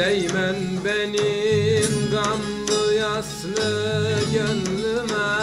Değmen benim gamlı yaslı gönlüme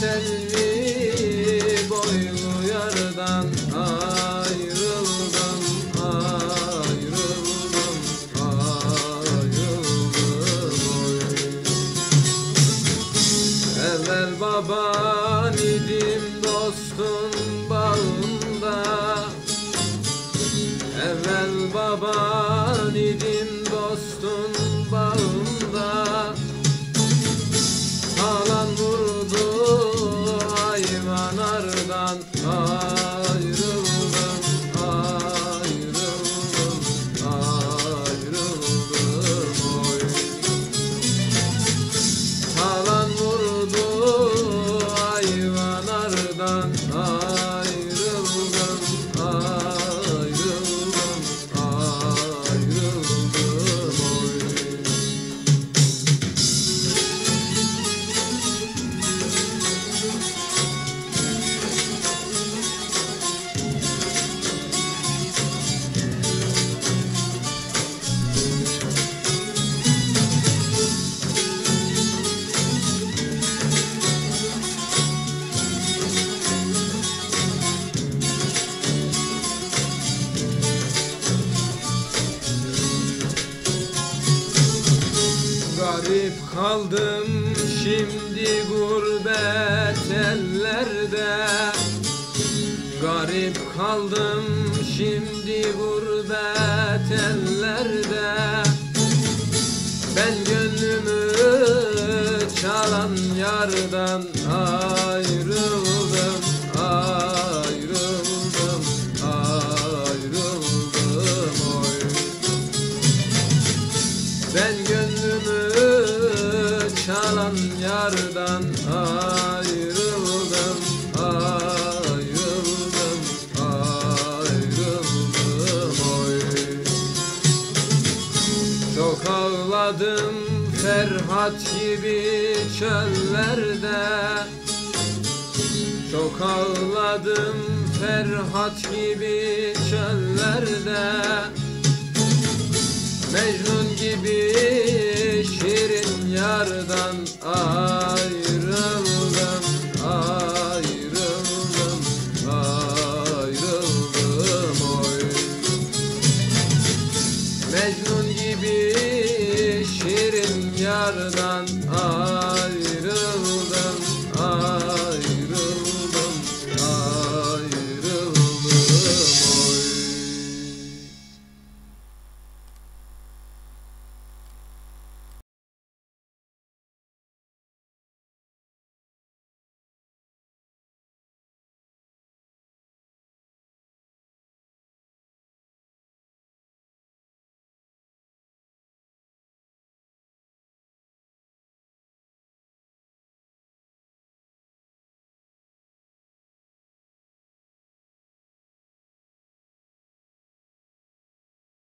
selvi boylu yardan ayrıldım, ayrıldım, ayrıldım. Evvel baban idim dostun bağında Evvel baban Garip kaldım şimdi gurbet ellerde. Garip kaldım şimdi gurbet ellerde. Ben gönlümü çalan yardan ayrıldım yardan ayrıldım, ayrıldım, ayrıldım oy. Çok ağladım Ferhat gibi çöllerde Çok ağladım Ferhat gibi çöllerde Mecnun yardan ayrıldım, ayrıldım, ayrıldım oy. Mecnun gibi şirin yardan ayrıldım.